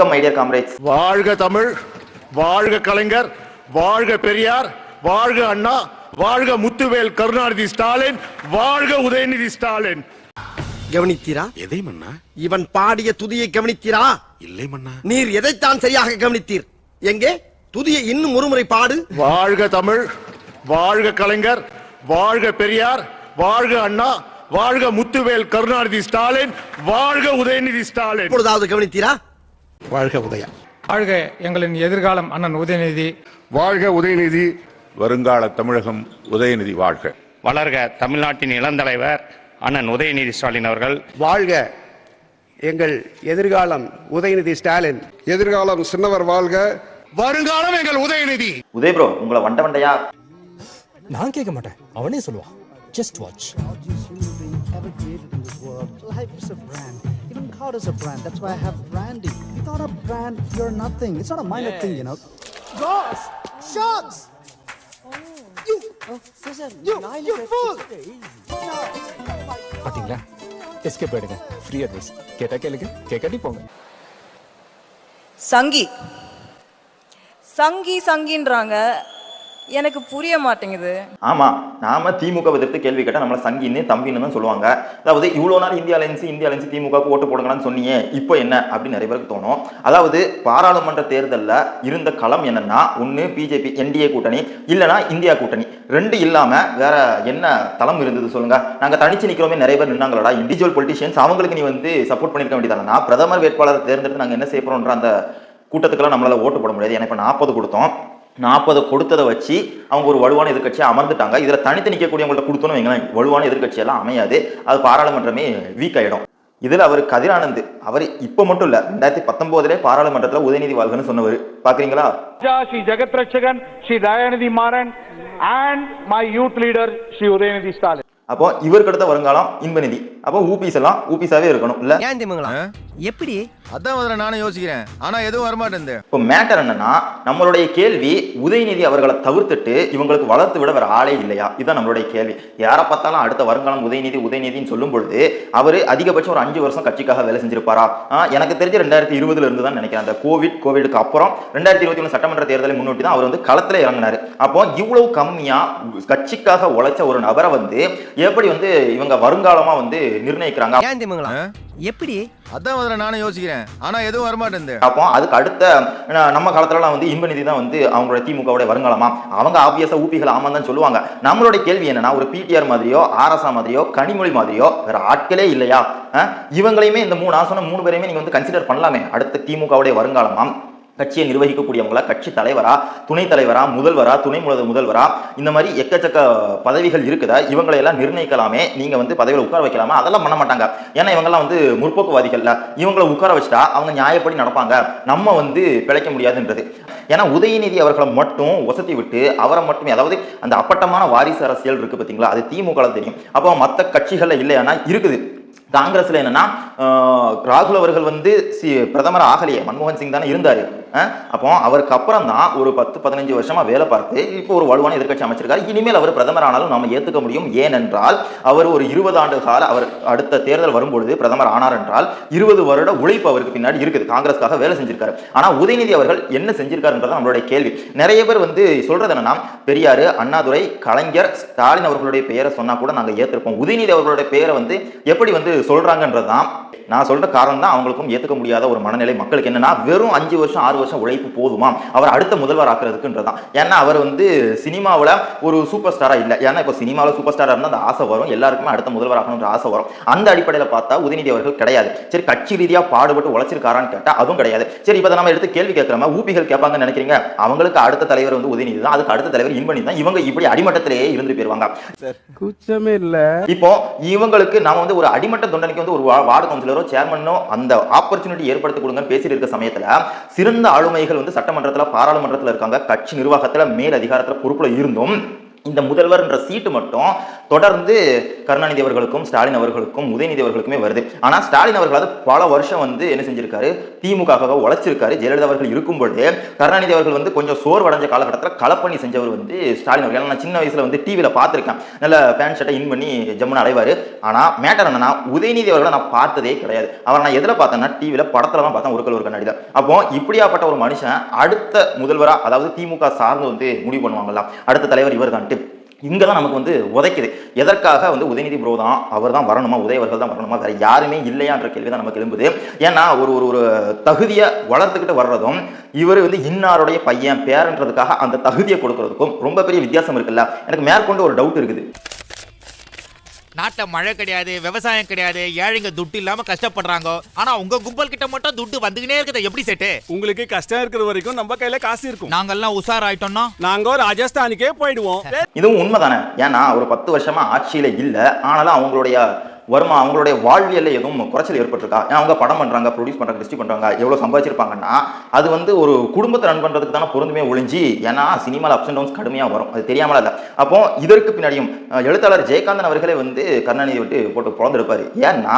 Welcome my dear comrades வாழ்க தமிழ் வாழ்க கலைஞர் வாழ்க பெரியார் வாழ்க அண்ணா வாழ்க முத்துவேல் கருணாநிதி ஸ்டாலின் வாழ்க உதயநிதி ஸ்டாலின். கவனித்தீரா? எதை மன்னா? இவன் பாடிய துதியை கவனித்தீரா? இல்லை மன்னா. நீர் எதைத்தான் சரியாக கவனித்தீர்? எங்கே? துதியை இன்னும் ஒருமுறை பாடு. வாழ்க தமிழ் வாழ்க கலைஞர் வாழ்க பெரியார் வாழ்க அண்ணா வாழ்க முத்துவேல் கருணாநிதி ஸ்டாலின் வாழ்க உதயநிதி ஸ்டாலின். இப்பொழுதாவது கவனித்தீரா? வாழ்க உதயா. வாழ்க எங்களின் எதிர்காலம் அண்ணன் உதயநிதி. வாழ்க உதயநிதி வருங்கால தமிழகம் உதயநிதி வாழ்க. வளர்க தமிழ்நாட்டின் இளந்தலைவர் அண்ணன் உதயநிதி ஸ்டாலின் அவர்கள். வாழ்க எங்கள் எதிர்காலம் உதயநிதி ஸ்டாலின். எதிர்காலம் சின்னவர் வாழ்க. வருங்காலம் எங்கள் உதயநிதி. உதய் ப்ரோ உங்களை வண்ட வண்டையா? நான் கேட்க மாட்டேன். அவனே சொல்லுவான். Just watch Life is a brand. That's why I have branding. Without a brand, you're nothing. It's not a minor thing, you know. Gosh! Sharks! You! you! You fool! பாத்தீங்களா எஸ்கேப் ஆயிடுங்க free advice கேட்டா கேளுங்க கேட்காட்டி போங்க சங்கி சங்கி சங்கின்றாங்க எனக்கு புரிய மாட்டேங்குது. ஆமா நாம திமுக எதிர்த்து கேள்வி கேட்டால் நம்மள சங்கின்னு தம்பின்னு தான் சொல்லுவாங்க. அதாவது இவ்வளோ நாள் இந்தியா அலைன்ஸ் இந்தியா அலைன்ஸ் திமுகவுக்கு ஓட்டு போடுங்களான்னு சொன்னீங்க இப்போ என்ன? அப்படின்னு நிறைய பேருக்கு தோணும். அதாவது பாராளுமன்ற தேர்தலில் இருந்த களம் என்னன்னா ஒன்று பிஜேபி என்டிஏ கூட்டணி இல்லைனா இந்தியா கூட்டணி. ரெண்டு இல்லாமல் வேற என்ன தளம் இருந்தது சொல்லுங்க? நாங்கள் தனிச்சு நிற்கிறோமே நிறைய பேர் நின்னாங்களா இண்டிவிஜுவல் பொலிட்டிஷியன்ஸ் அவங்களுக்கு நீ வந்து சப்போர்ட் பண்ணிருக்க வேண்டியதானா? பிரதமர் வேட்பாளர் தேர்ந்தெடுத்து நாங்கள் என்ன செய்ய அந்த கூட்டத்துக்கெல்லாம் நம்மளால் ஓட்டு போட முடியாது. ஏன்னா இப்போ நாற்பது கொடுத்தோம். நாற்பது கொடுத்ததை வச்சு அவங்க ஒரு வலுவான எதிர்க்கட்சியை அமர்ந்துட்டாங்க. இதில் தனித்து நிற்கக்கூடியவங்கள்ட்ட கொடுத்தோன்னு வைங்களேன். வலுவான எதிர்கட்சியெல்லாம் அமையாது. அது பாராளுமன்றமே வீக் ஆயிடும். இதில் அவர் கதிரானந்த் அவர் இப்போ மட்டும் இல்லை ரெண்டாயிரத்தி பத்தொன்பதுல பாராளுமன்றத்தில் உதயநிதி வாழ்கன்னு சொன்னவர். பார்க்குறீங்களா Shri Jagath Ratchagan Shri Dayanidhi Maran and my youth leader Shri Udhayanidhi Stalin. அப்போ இவருக்கு அடுத்த வருங்காலம் இன்பநிதி. அப்போ ஊபிஸ் எல்லாம் ஊபிஸாவே இருக்கணும் இல்லை? எப்படி? அதான் முதல்ல நானும் யோசிக்கிறேன். ஆனா எதுவும் வரமாட்டேன் இப்போ மேட்டர் என்னன்னா நம்மளுடைய கேள்வி உதயநிதி அவர்களை தவிர்த்துட்டு இவங்களுக்கு வளர்த்து விட வேற ஆளே இல்லையா? இதுதான் நம்மளுடைய கேள்வி. யாரை பார்த்தாலும் அடுத்த வருங்காலம் உதயநிதி உதயநிதின்னு சொல்லும் பொழுது அவர் அதிகபட்சம் ஒரு அஞ்சு வருஷம் கட்சிக்காக வேலை செஞ்சிருப்பாரா? எனக்கு தெரிஞ்சு ரெண்டாயிரத்தி இருபதுல இருந்து தான் நினைக்கிறேன். அந்த கோவிட் கோவிடுக்கு அப்புறம் ரெண்டாயிரத்தி இருபத்தி ஒன்று சட்டமன்ற தேர்தலை முன்னோட்டி தான் அவர் வந்து களத்துல இறங்கினாரு. அப்போ இவ்வளவு கம்மியா கட்சிக்காக உழைச்ச ஒரு நபரை வந்து எப்படி வந்து இவங்க வருங்காலமா வந்து நிர்ணயிக்கிறாங்க? ஏன் திமுங்களா எப்படி? அதான் முதல்ல நானும் யோசிக்கிறேன். ஆனா எதுவும் வரமாட்டேன் அப்போ அதுக்கு அடுத்த நம்ம காலத்துலலாம் வந்து இன்பநிதி தான் வந்து அவங்களோட திமுகவுடைய வருங்காலமா. அவங்க ஆப்வியஸா ஊபிகள் ஆமா தான் சொல்லுவாங்க. நம்மளுடைய கேள்வி என்னன்னா ஒரு பிடிஆர் மாதிரியோ ஆர்எஸ்ஆ மாதிரியோ கனிமொழி மாதிரியோ வேற ஆட்களே இல்லையா? இவங்களையுமே இந்த மூணு ஆசனம் மூணு பேரையுமே நீங்க வந்து கன்சிடர் பண்ணலாமே. அடுத்த திமுகவுடைய வருங்காலமா. கட்சியை நிர்வகிக்கக்கூடியவங்களா? கட்சி தலைவரா? துணைத் தலைவரா? முதல்வரா? துணை முதல் முதல்வரா? இந்த மாதிரி எக்கச்சக்க பதவிகள் இருக்குதா? இவங்களை எல்லாம் நிர்ணயிக்கலாமே? நீங்க வந்து பதவியில் உட்கார வைக்கலாமா? அதெல்லாம் பண்ண மாட்டாங்க. ஏன்னா இவங்கெல்லாம் வந்து முற்போக்குவாதிகள்ல. இவங்களை உட்கார வச்சுட்டா அவங்க நியாயப்படி நடப்பாங்க. நம்ம வந்து பிழைக்க முடியாதுன்றது. ஏன்னா உதயநிதி அவர்களை மட்டும் வசதி விட்டு அவரை மட்டுமே அதாவது அந்த அப்பட்டமான வாரிசு அரசியல் இருக்கு பார்த்தீங்களா அது திமுக தெரியும். அப்போ மற்ற கட்சிகள்ல இல்லையானா இருக்குது. காங்கிரஸ்ல என்னன்னா ராகுல் அவர்கள் வந்து சி பிரதமர் ஆகலையே. மன்மோகன் சிங் தானே இருந்தாரு. அப்போ அவருக்கு அப்புறம் தான் ஒரு பத்து பதினஞ்சு வருஷமா வேலை பார்த்து இப்போ ஒரு வலுவான எதிர்க்கட்சி அமைச்சிருக்காரு. இனிமேல் அவர் பிரதமர் ஆனாலும் நாம ஏத்துக்க முடியும். ஏனென்றால் அவர் ஒரு இருபது ஆண்டு கால அவர் அடுத்த தேர்தல் வரும்பொழுது பிரதமர் ஆனார் என்றால் இருபது வருட உழைப்பு அவருக்கு பின்னாடி இருக்குது. காங்கிரஸ்க்காக வேலை செஞ்சிருக்காரு. ஆனா உதயநிதி அவர்கள் என்ன செஞ்சிருக்காருன்றது நம்மளுடைய கேள்வி. நிறைய பேர் வந்து சொல்றது என்னன்னா பெரியாரு அண்ணாதுரை கலைஞர் ஸ்டாலின் அவர்களுடைய பெயரை சொன்னா கூட நாங்க ஏத்திருப்போம். உதயநிதி அவர்களுடைய பெயரை வந்து எப்படி வந்து சொல்றாங்கன்றதுதான் நான் சொல்ற காரணம் தான் அவங்களுக்கும் ஏத்துக்க முடியாத ஒரு மனநிலை மக்களுக்கு. என்னன்னா வெறும் அஞ்சு வருஷம் ஆறு வருஷம் உழைப்பு போதுமா? அவர் அடுத்த முதல்வர் ஆக்குறதுக்குன்றதான். ஏன்னா அவர் வந்து சினிமாவில் ஒரு சூப்பர் ஸ்டாரா இல்லை. ஏன்னா இப்போ சினிமாவில் சூப்பர் ஸ்டாரா இருந்தால் அந்த ஆசை வரும். எல்லாருக்குமே அடுத்த முதல்வர் ஆகணுன்ற ஆசை வரும். அந்த அடிப்படையில் பார்த்தா உதயநிதி அவர்கள் கிடையாது. சரி கட்சி ரீதியா பாடுபட்டு உழைச்சிருக்காரான்னு கேட்டா அதுவும் கிடையாது. சரி இப்போ நம்ம எடுத்து கேள்வி கேட்கிறோமா? ஊபிகள் கேட்பாங்கன்னு நினைக்கிறீங்க? அவங்களுக்கு அடுத்த தலைவர் வந்து உதயநிதி தான். அதுக்கு அடுத்த தலைவர் இன்பனி தான். இவங்க இப்படி அடிமட்டத்திலேயே இருந்து போயிருவாங்க. குச்சமே இல்ல. இப்போ இவங்களுக்கு நாம வந்து ஒரு அடிமட்ட தொண்டனைக்கு வந்து ஒரு வார்டு கவுன்சிலரோ சேர்மனோ அந்த ஆப்பர்ச்சுனிட்டி ஏற்படுத்தி கொடுங்கன்னு பேசிட்டு இருக்க சமயத்துல சிறந்த ஆளுமைகள் வந்து சட்டமன்றத்தில் பாராளுமன்றத்தில் இருக்காங்க. கட்சி நிர்வாகத்தில் மேல் அதிகாரத்தில் பொறுப்புல இருந்தும் இந்த முதல்வர்ன்ற சீட்டு மட்டும் தொடர்ந்து கருணாநிதி அவர்களுக்கும் ஸ்டாலின் அவர்களுக்கும் உதயநிதி அவர்களுக்குமே வருது. ஆனால் ஸ்டாலின் அவர்களாவது பல வருஷம் வந்து என்ன செஞ்சிருக்காரு? திமுக உழைச்சிருக்காரு. ஜெயலலிதா அவர்கள் இருக்கும்பொழுது கருணாநிதி அவர்கள் வந்து கொஞ்சம் சோர்வடைஞ்ச காலகட்டத்தில் களப்பணி செஞ்சவர் வந்து ஸ்டாலின் அவர்கள். ஏன்னா நான் சின்ன வயசுல வந்து டிவியில் பார்த்துருக்கேன். நல்ல பேண்ட் ஷர்ட்டை இன் பண்ணி ஜம்முன்னு அலைவார். ஆனால் மேட்டர் என்னன்னா உதயநிதி அவர்களை நான் பார்த்ததே கிடையாது. அவர் நான் எதில் பார்த்தேன்னா டிவியில் படத்தில் தான் பார்த்தேன். ஒருக்கல் ஒரு கண்ணாடி தான் அப்போ இப்படியாப்பட்ட ஒரு மனுஷன் அடுத்த முதல்வராக அதாவது திமுக சார்ந்து வந்து முடிவு பண்ணுவாங்கல்ல. அடுத்த தலைவர் இவர் தான்ட்டு இங்கே தான் நமக்கு வந்து உதைக்குது. எதற்காக வந்து உதயநிதி ப்ரோ தான் அவர் தான் வரணுமா? உதயவர்கள் தான் வரணுமா? வேறு யாருமே இல்லையான்ற கேள்வி தான் நமக்கு எழும்புது. ஏன்னா ஒரு ஒரு ஒரு தகுதியை வளர்த்துக்கிட்டு வர்றதும் இவர் வந்து இன்னாருடைய பையன் பேரன்றதுக்காக அந்த தகுதியை கொடுக்கறதுக்கும் ரொம்ப பெரிய வித்தியாசம் இருக்குல்ல? எனக்கு மேற்கொண்டு ஒரு டவுட் இருக்குது. நாட்டை மழை கிடையாது விவசாயம் கிடையாது ஏழைங்க துட்டு இல்லாம கஷ்டப்படுறாங்க. ஆனா உங்க கும்பல் கிட்ட மட்டும் துட்டு வந்துகினே இருக்குது. எப்படி செட்டு? உங்களுக்கு கஷ்டம் இருக்கிற வரைக்கும் நம்ம கையில காசு இருக்கும். நாங்கெல்லாம் உஷார் ஆயிட்டோம்னா நாங்க ராஜஸ்தானுக்கே போயிடுவோம். இதுவும் உண்மைதானே? ஏன்னா ஒரு பத்து வருஷமா ஆட்சியில இல்லை. ஆனாலும் அவங்களுடைய வருமா? அவங்களுடைய வாழ்வியல்ல எதுவும் குறைச்சல் ஏற்பட்டிருக்கா? ஏன் அவங்க படம் பண்றாங்க ப்ரொடியூஸ் பண்றாங்க டிஸ்ட்ரிக் பண்றாங்க எவ்வளவு சம்பாதிச்சிருப்பாங்கன்னா அது வந்து ஒரு குடும்பத்தை ரன் பண்றதுக்கு தானே பொருந்துமே ஒழிஞ்சு ஏன்னா சினிமாவில் அப்ஸ் அண்ட் டவுன்ஸ் கடுமையா வரும். அது தெரியாமல இல்லை. அப்போ இதற்கு பின்னாடியும் எழுத்தாளர் ஜெயகாந்தன் அவர்களே வந்து கருணாநிதி விட்டு போட்டு பிறந்திருப்பாரு ஏன்னா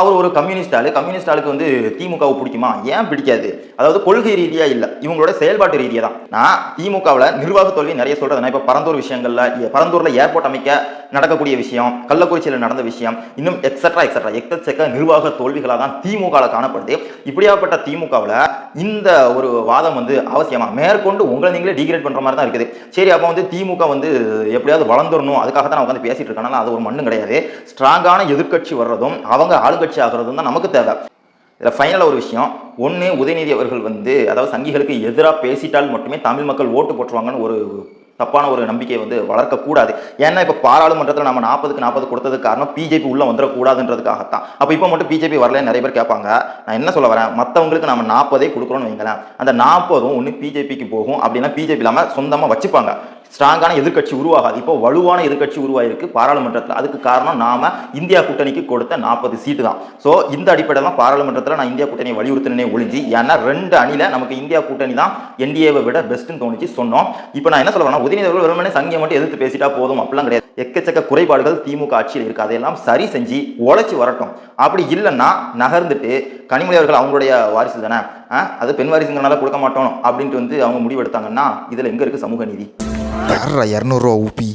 அவர் ஒரு கம்யூனிஸ்ட் ஆளு. கம்யூனிஸ்ட் ஆளுக்கு வந்து திமுகவை பிடிக்குமா? ஏன் பிடிக்காது? அதாவது கொள்கை ரீதியா இல்ல. இவங்களோட செயல்பாட்டு ரீதியா தான். நான் திமுகவில் நிர்வாக தோல்வி நிறைய சொல்றது நான் இப்போ பரந்தூர் விஷயங்கள்ல பரந்தூர்ல ஏர்போர்ட் அமைக்க நடக்கக்கூடிய விஷயம் கள்ளக்குறிச்சியில் நடந்த விஷயம் இன்னும் எக்ஸட்ரா எக்ஸட்ரா எக்கச்சக்க நிர்வாக தோல்விகளாக தான் திமுகவில் காணப்படுது. இப்படியாப்பட்ட திமுகவில் இந்த ஒரு வாதம் வந்து அவசியமா? மேற்கொண்டு உங்களை நீங்களே டிகிரேட் பண்ற மாதிரி தான் இருக்குது. சரி அப்போ வந்து திமுக வந்து எப்படியாவது வளர்ந்துடணும். அதுக்காக தான் உட்காந்து பேசிட்டு இருக்கேன். அது ஒரு மண்ணும் கிடையாது. ஸ்ட்ராங்கான எதிர்க்கட்சி வர்றதும் அவங்க ஆளுங்கட்சி ஆகிறதும் தான் நமக்கு தேவை. இதில் ஃபைனலாக ஒரு விஷயம். ஒன்று உதயநிதி அவர்கள் வந்து அதாவது சங்கிகளுக்கு எதிராக பேசிட்டால் மட்டுமே தமிழ் மக்கள் ஓட்டு போட்டுருவாங்கன்னு ஒரு தப்பான ஒரு நம்பிக்கையை வந்து வளர்க்கக்கூடாது. ஏன்னா இப்போ பாராளுமன்றத்தில் நம்ம நாற்பதுக்கு நாற்பது கொடுத்ததுக்கு காரணம் பிஜேபி உள்ள வந்துடக்கூடாதுன்றதுக்காகத்தான். அப்போ இப்போ மட்டும் பிஜேபி வரல நிறைய பேர் கேட்பாங்க. நான் என்ன சொல்ல வரேன்? மற்றவங்களுக்கு நம்ம நாற்பதே கொடுக்குறோன்னு வைங்களேன். அந்த நாற்பதும் ஒன்று பிஜேபிக்கு போகும். அப்படின்னா பிஜேபி இல்லாமல் சொந்தமாக வச்சுப்பாங்க. ஸ்ட்ராங்கான எதிர்க்கட்சி உருவாகாது. இப்போ வலுவான எதிர்க்கட்சி உருவாயிருக்கு பாராளுமன்றத்தில். அதுக்கு காரணம் நாம இந்தியா கூட்டணிக்கு கொடுத்த நாற்பது சீட்டு தான். ஸோ இந்த அடிப்படையில் தான் பாராளுமன்றத்தில் நான் இந்தியா கூட்டணியை வலியுறுத்தினே ஒழிஞ்சு ஏன்னா ரெண்டு அணியில் நமக்கு இந்தியா கூட்டணி தான் என்டிஏவை விட பெஸ்ட்னு தோணுச்சு சொன்னோம். இப்போ நான் என்ன சொல்ல வரேன்னா உதயநிதி அவர்கள் வெறுமனே சங்கியை மட்டும் எதிர்த்து பேசிட்டா போதும் அப்படிலாம் கிடையாது. எக்கச்சக்க குறைபாடுகள் திமுக ஆட்சியில் இருக்கு. அதையெல்லாம் சரி செஞ்சு உழைச்சி வரட்டும். அப்படி இல்லைன்னா நகர்ந்துட்டு கனிமொழி அவர்கள் அவங்களுடைய வாரிசு தானே? அது பெண் வாரிசுங்கிறனால கொடுக்க மாட்டோம் அப்படின்ட்டு வந்து அவங்க முடிவெடுத்தாங்கன்னா இதில் எங்கே இருக்குது சமூக நீதி? இரநூறுவா ஊப்பி